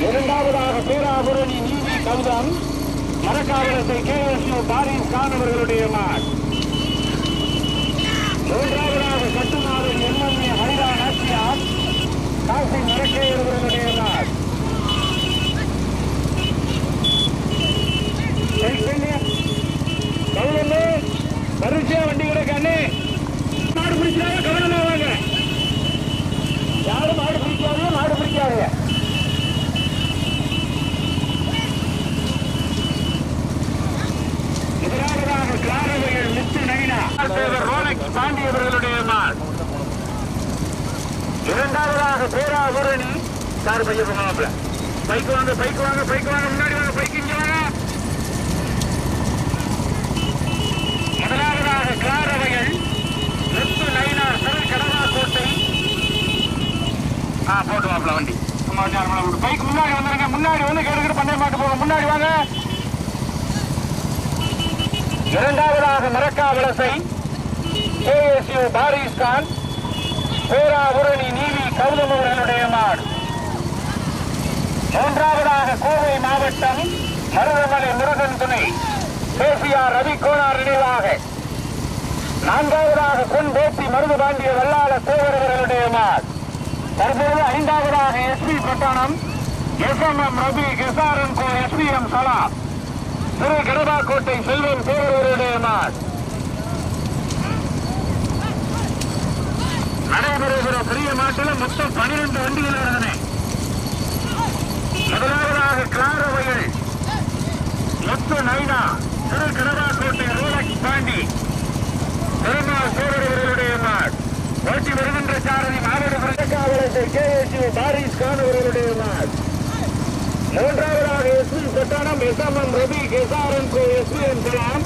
இரண்டாவதாக பேராபுரணி நீதி கவிதம் மரக்காவலத்தை K S U Faris Khan அவர்களுடைய மால் மூன்றாவதாக கட்டுநாடு எம்எல்ஏ ஹரிரா நாச்சியார் காசி மரக்கையர் அவர்களுடைய மால் கௌதமே வரிசையா வண்டி கிடக்கானே மாடு பிடிச்சாங்க கவனமா வாங்க. யாரும் மாடு பிடிக்காதே மாடு பிடிக்காதே பாண்டியவர்களுடைய மாள் இரண்டாவதாக பேராபுரணி சார் பையன் போகலாம்ல பைக் வாங்க பைக் வாங்க பைக் வாங்க முன்னாடி வாங்க பைக் இங்க வாங்க முதலாவதாக கிளாரவைகள் லெப்ட் லைனார் சிறை கடலா கோட்டை. ஆ போட்டு வாப்பல வண்டி. பைக் முன்னாடி வந்துருங்க முன்னாடி வந்து கேட்டுக்கிட்டு பந்தய மாட்டு போங்க முன்னாடி வாங்க. இரண்டாவதாக மரக்கா வலசை கேஎஸ்யூ பாரிஸ் பேராபுரணி நீதி கௌதம் அவர்களுடைய மாடு. மூன்றாவதாக கோவை மாவட்டம் மருதமலை முருகன் துணை கேசிஆர் ரவி கோனார் நினைவாக. நான்காவதாக பொன் பேசி மருது பாண்டிய வல்லாள தேவர் அவர்களுடைய மார் தற்போது ஐந்தாவதாக SP Pattanam S M M Rabi கெசாரன் கோ எஸ்பி எம் சலாம் திரு கடபாக்கோட்டை செல்வம் தேவர் அவர்களுடைய நடைபெறுகிற பெரிய மாட்டில் மொத்தம் பனிரெண்டு வண்டிகள் இருந்தன. முதலாவதாக கிளாரவையில் முத்து நைனா திரு கடவாக்கோட்டை ரோலக்ஸ் பாண்டி. பெருமாள் சோழர்களுடைய மாட் ஓட்டி வருகின்ற சாரதி மாவட்ட காவலர்கள் K S U Paris Khan அவர்களுடைய மாட் மூன்றாவதாக S P Pattanam S M M Ravi கெசாரன் கோ எஸ் பி எம் கலாம்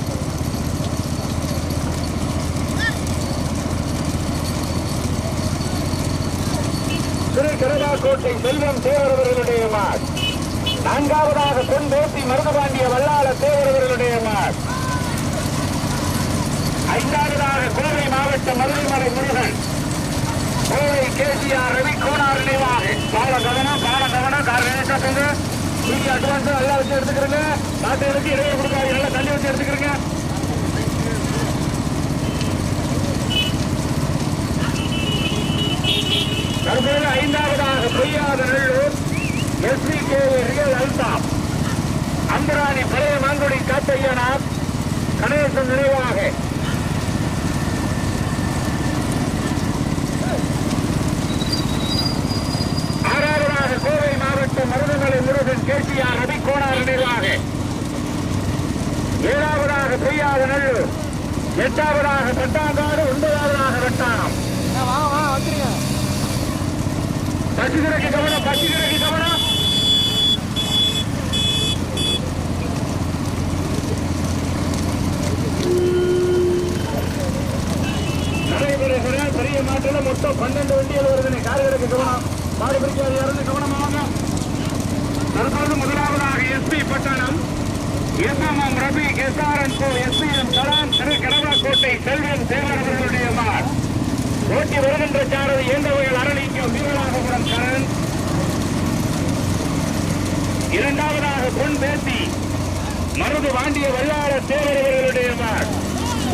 திரு கடவாக்கோட்டை செல்வம் தேவரவர்களுடைய மாட் நான்காவதாக பொன் பேசி மருதபாண்டிய வல்லாள தேவரவர்களுடைய மார் ஐந்தாவதாக கோவை மாவட்ட மருதமலை முருகன். கோவை கேசிஆர் ரவி கோனார் நினைவாக. பால கவனம் பால கவனம் கார் நினைச்சாங்க நீங்க அட்வான்ஸும் நல்லா வச்சு எடுத்துக்கிறீங்க. நாட்டுகளுக்கு இடையே கொடுக்காது நல்லா தள்ளி வச்சு எடுத்துக்கிறீங்க. தற்போது ஐந்தாவதாக Poyyatha Nallur SV K real Althaf Ambarani பழைய மாங்குடி காத்தையனார் கணேசன் நினைவாக ஆறாவதாக கோவை மாவட்டம் முருகன் கேசிஆர் ரவி கோணார் நினைவாக ஏழாவதாக பொய்யாத நல்லூர் எட்டாவதாக பட்டாங்காடு ஒன்பதாவதாக வந்துருங்க. பசுகிறக்கு கவனம் பசுகிறக்கு கவனம். நடைபெறுகிற பெரிய மாட்டில் மொத்தம் பன்னெண்டு வண்டிகள் வருதுன்னு. கார்களுக்கு கவனம். மாடு பிடிக்காது இறந்து கவனமாக. தற்போது முதலாவதாக SP Pattanam S M Rafi S கோ எஸ் எம் கலாம் திரு கடவாக்கோட்டை செல்வன் தேவர் அவர்களுடைய மார். ஓட்டி வருகின்ற சாரதி இயந்தவைகள் அரணிக்கும் வீரராகபுரம் கரன் இரண்டாவதாக பொன் பேசி மருது வாண்டிய வல்லார தேவர் அவர்களுடைய மார்.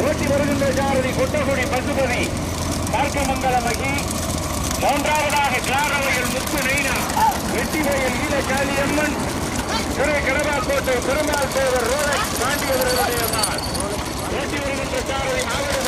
ஓட்டி வருகின்ற சாரதி கொட்டகுடி பசுபதி பார்க்கமங்கல மகி. மூன்றாவதாக கிளாரவையில் முத்து நெய்னா எட்டிவயல் ஈழக்காளி அம்மன். திரு கடவாக்கோட்டை பெருமாள் தேவர் ரோலக்ஸ் பாண்டியவர்களுடைய எட்டி வருகின்ற சாரதி மாவட்ட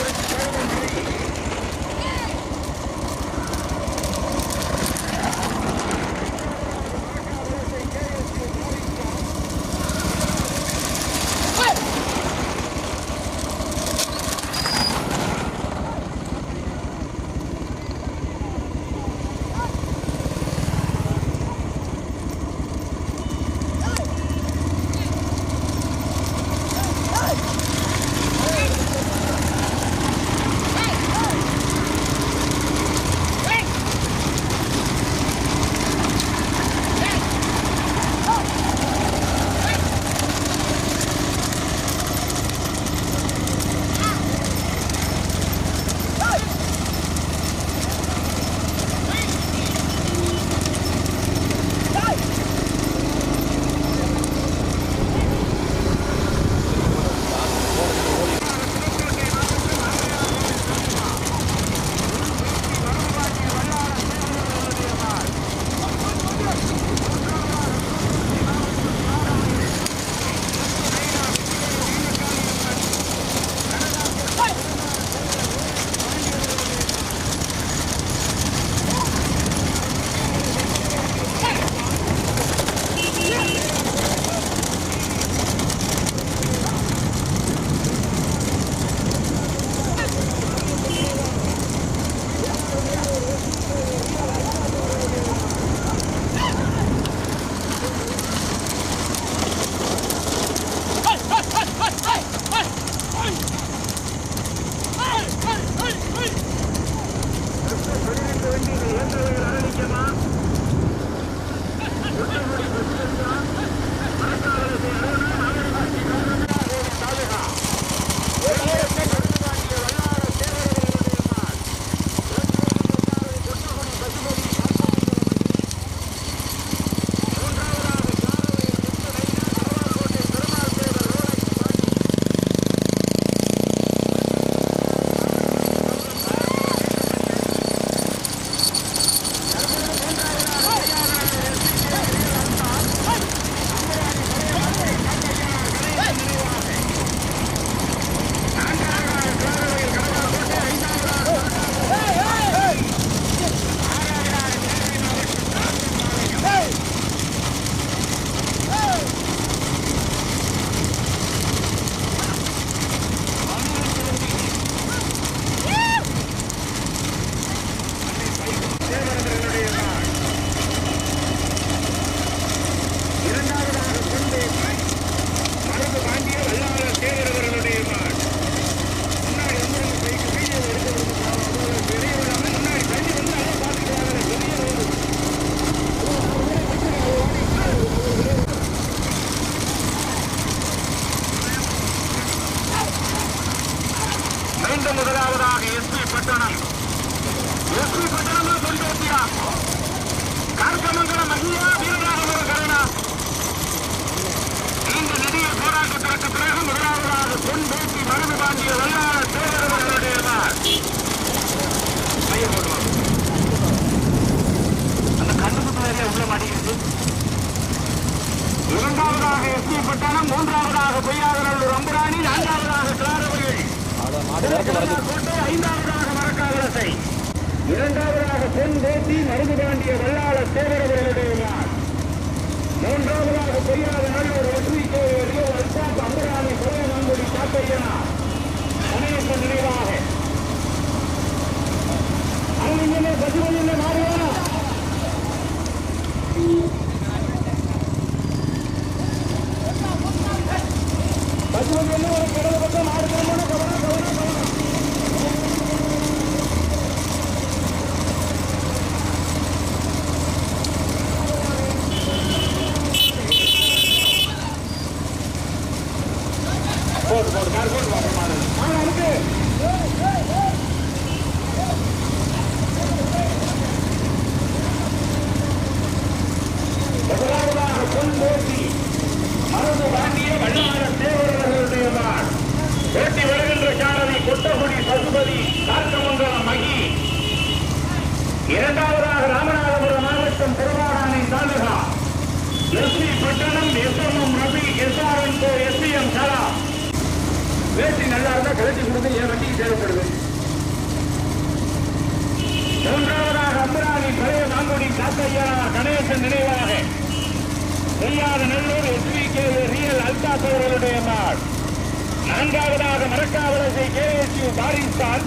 மரக்காவலசை கே எஸ் யூ பாரிஸ்தான்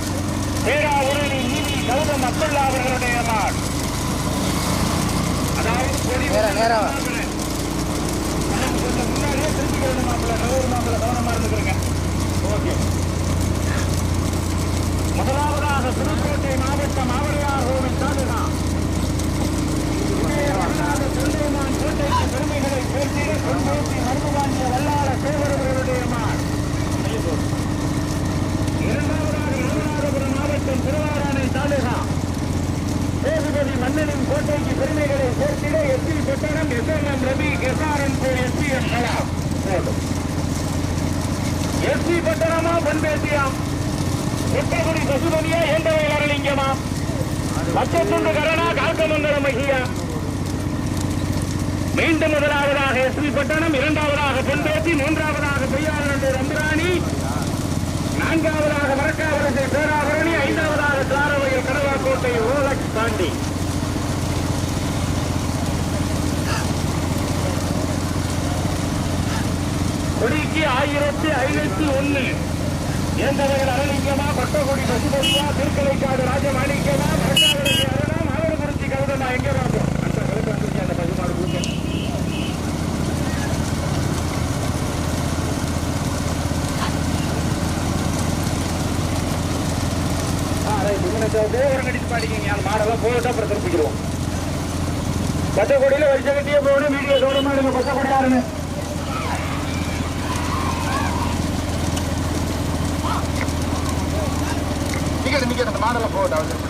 பேராவூரணி நீதி கௌதம் அப்துல்லா அவர்களுடைய நாள் அதாவது முன்னாடியே திருச்சிக்கிறது மாப்பிள்ள. நூறு மாப்பிள்ள கவனமா இருந்துக்கிறேங்க. ஓகே. முதலாவதாக புதுக்கோட்டை மாவட்டம் ஆவரையார் கோவில் கோட்டைக்கு பெருமைகளை சேர்த்திட கொண்டோட்டி மருதுவாண்டிய வல்லாள சேவரவர்களுடைய மான் இரண்டாவதாக ராமநாதபுரம் மாவட்டம் திருவாராணை தாலுகா. சேதுபதி மன்னனின் கோட்டைக்கு பெருமைகளை சேர்த்திட SP Pattanam M Ravi SRN SP M Kalam. SP பட்டணமா பண்பேசியாம் புத்தகுடி பசுபதியா ஏந்தவை வரலிங்கமா பச்சத்துண்டு கரணா கால்கமங்கல மகியா. மீண்டும் முதலாவதாக எஸ்பி பட்டணம் இரண்டாவதாக பொன்பேசி மூன்றாவதாக பொய்யாளர் ரம்பராணி. நான்காவதாக மரக்காவரசை பேராபரணி ஐந்தாவதாக சாரவையில் கடவாக்கோட்டை ரோலக்ஸ் தாண்டி. கொடிக்கு ஆயிரத்தி ஐநூத்தி ஒண்ணு ஏந்தவைகள் அரளிங்கமா பட்டகுடி பசுபதியா திருக்கலைக்காடு ராஜமாணிக்கமா மரக்காவரசை அரணா மாவட்டக்குறிச்சி கவுதமா எங்க கோபுரம் கட்டிட்டு பாடிக்கிங்க. மாடெல்லாம் போட்டு அப்புறம் திருப்பிக்கிறோம் பச்சைக்கொடியில வரிசை கட்டியே போகணும். வீடியோ கவனமா இருங்க பச்சைக்கொடியாருங்க நிக்கணும் நிக்கணும் அந்த மாடல போட்டு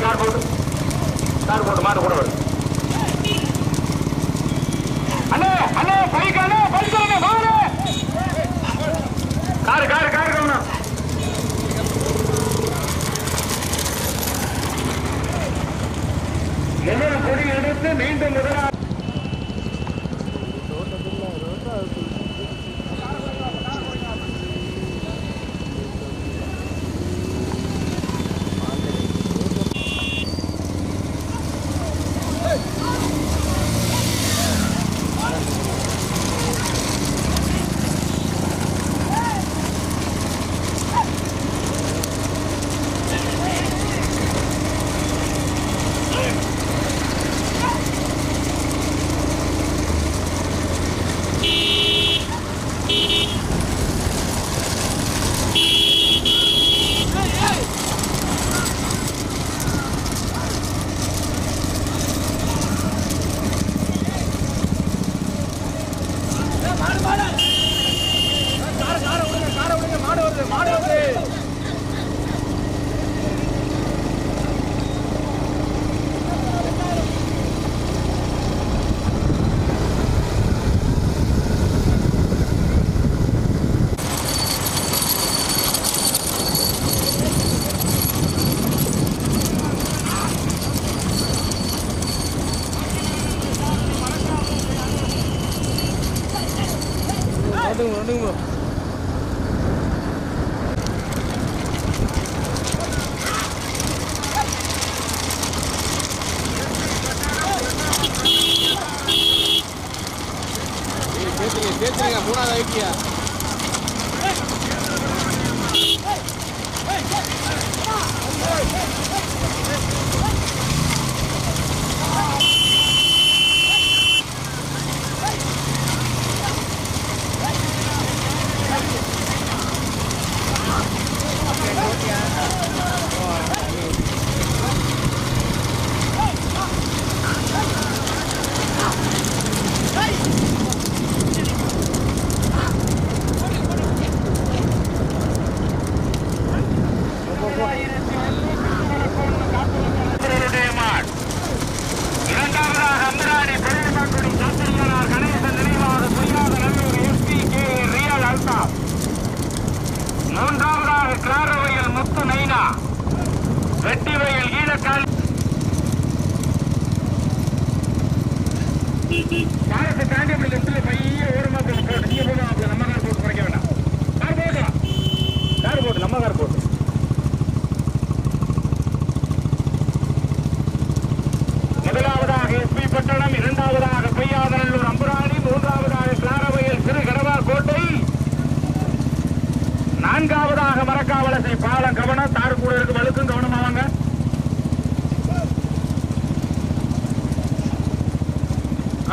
காரு காரு போட்டு மாட்டு கூட வரும் அண்ணே அண்ணே பைக் அண்ணே பைக் அண்ணே வாங்க காரு காரு காரு கவனம் முதல் கொடி மீண்டும் முதலாக எஸ்பி இரண்டாவதாக பொய்யாதநல்லூர் அம்புராணி மூன்றாவதாக கிளாரவயல் சிறு கடவார் கோட்டை. நான்காவதாக மரக்காவலசை பாலம் கவனம் தார் இருக்கு வழுக்கும் கவனமா வாங்க.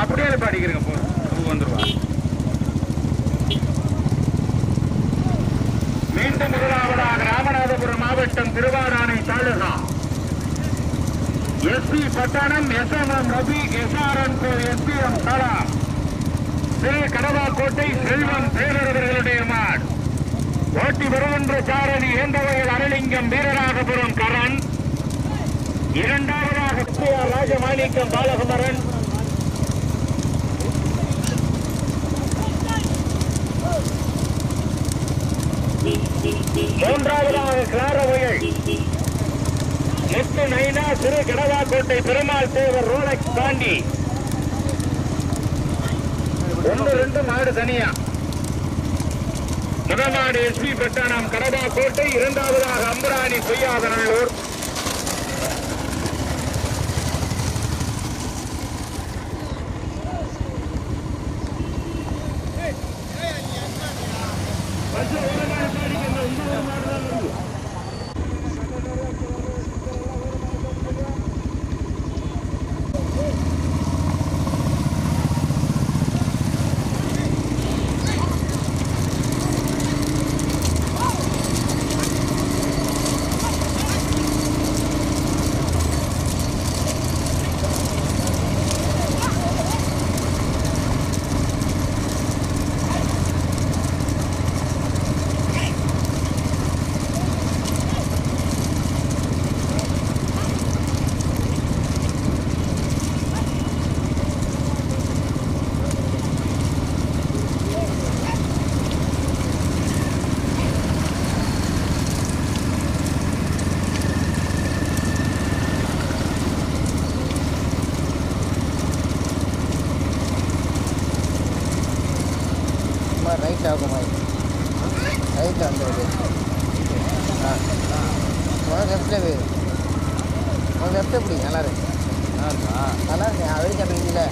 அப்படியே பாடிக்கிறீங்க போ வந்துருவா. மீண்டும் முதலாவதாக ராமநாதபுரம் மாவட்டம் திருவாரானை தாலுகா. எஸ்பி பட்டணம் எஸ்எம்எம் ரவி எஸ்ஆர்என்கோ எஸ்பி எம் தலா திரு கடவாக்கோட்டை செல்வம் பேரவர்களுடைய மாட். ஓட்டி வருகின்ற சாரணி ஏந்தவயல் அரளிங்கம் வீரராகபுரம் கரண். இரண்டாவதாக குப்பையா ராஜமாணிக்கம் பாலகுமரன். மூன்றாவதாக கிளாரவயல் முத்து நைனா திரு கடவாக்கோட்டை பெருமாள் தேவர் ரோலக்ஸ் தாண்டி. ஒன்று ரெண்டு மாடு தனியா. முதல் மாடு எஸ்பி பட்டாணம் கடவாக்கோட்டை இரண்டாவதாக அம்பராணி பொய்யாதநல்லூர் நல்லா இருக்கா நல்லா இருக்கேன் அது வரைக்கும் இல்லை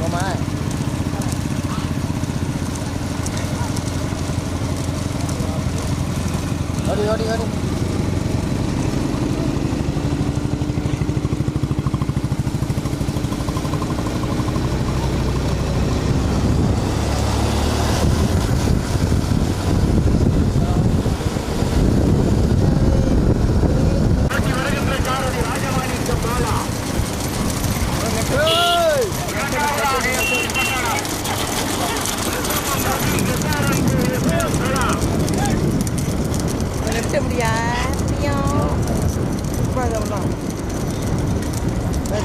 போமா ஓடி ஓடி ஓடி ஓட்டி வருகின்ற சாரதி ராஜமாணிக்கம் பாலா இரண்டாவதாக எஸ்பி பட்டணம் லெஃப்ட் எப்படியா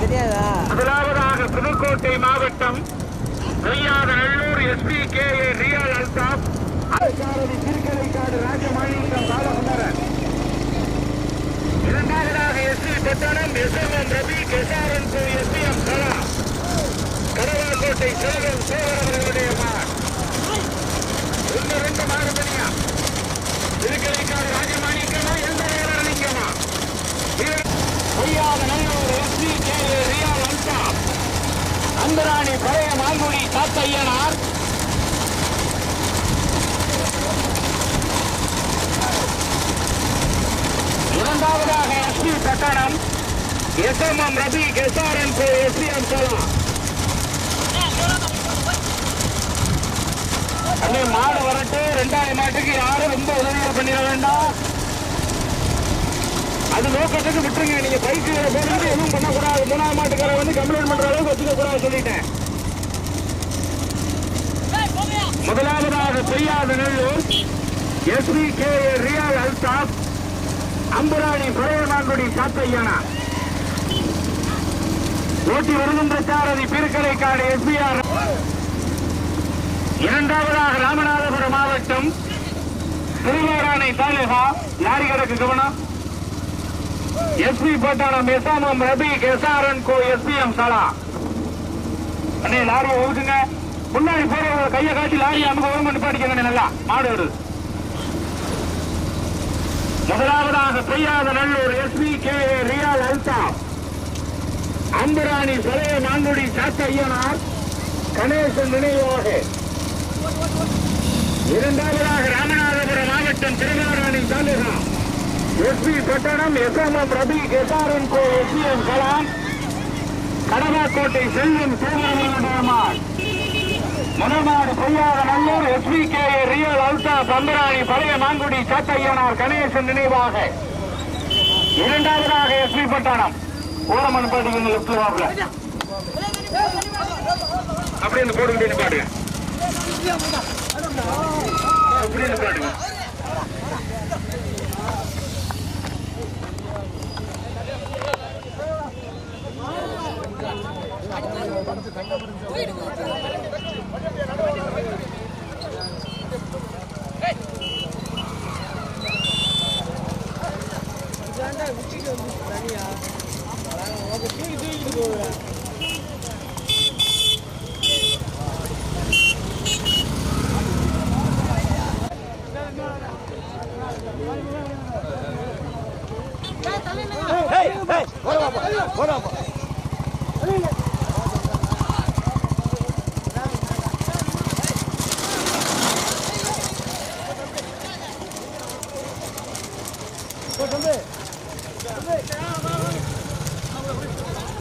தெரியாதா முதலாவதாக புதுக்கோட்டை மாவட்டம் Poyyatha Nallur SP K A real Althaf. Thirukalaikadu Rajamanickam Balakumaran. இரண்டாவதாக எஸ்பி பட்டணம் எஸ்எம்எம் ரவி கெசாரன் எஸ்பிஎம் கலா. கடவாக்கோட்டை செல்வம் சோழர் அவர்களுடைய ஒன்று ரெண்டு மாறு தனியா திருக்கலைக்காடு ராஜமாணிக்கமா எந்த வீரலிங்கமா Poyyatha Nallur SP K A real அந்தராணி பழைய மாங்குடி தாத்தையனார் இரண்டாவதாக S SP Pattanam SMM Rabi கெசாரன் SPM சலா. அண்ணே மாடு வரட்டு ரெண்டாயிரம் மாட்டுக்கு யாரும் ரொம்ப உதவிகள் பண்ணிட வேண்டாம். அது நோக்கத்துக்கு விட்டுருங்க. நீங்க பைக்கு போனது எதுவும் பண்ணக்கூடாது. மூணாவது மாட்டுக்கார வந்து கம்ப்ளைண்ட் பண்ற அளவுக்கு வச்சுக்க கூடாது சொல்லிட்டேன் முதலாவதாக Poyyatha Nallur SP K real Althaf Ambarani Pazhayamangudi சாத்தையனா. ஓட்டி வருகின்ற சாரதி திருக்கலைக்காடு எஸ்பிஆர். இரண்டாவதாக ராமநாதபுரம் மாவட்டம் திருவாராணை தாலுகா. லாரி கிடக்கு கவனம். எஸ்பி பட்டாளம் எஸ்எம்எம் ரபி எஸ்ஆர்என் கோ எஸ்பிஎம் சலா. அண்ணே லாரியை ஒதுக்குங்க முன்னாடி போறவங்க கையை காட்டி லாரியை அமுக ஓரம் நிப்பாட்டிக்கங்க நல்லா. மாடு வருது முதலாவதாக Poyyatha Nallur SP K. Real Althaf Ambarani பழைய மாங்குடி சாத்தையனார் கணேசன் நினைவாக. இரண்டாவதாக ராமநாதபுரம் மாவட்டம் Thiruvadanai taluka. SP Pattanam SMM Rabi SRN கோ எஸ்பிஎம் கலாம் கடவாக்கோட்டை செல்வம் சோமரமணியமார் மணமாடு Poyyatha Nallur SP K real அல்தா பம்பராணி பழைய மாங்குடி சாத்தையனார் கணேசன் நினைவாக. இரண்டாவதாக எஸ்பி பட்டணம் ஓரமன் பாட்டுக்கு லெப்ட் வாப்ல அப்படியே இந்த பாடுங்க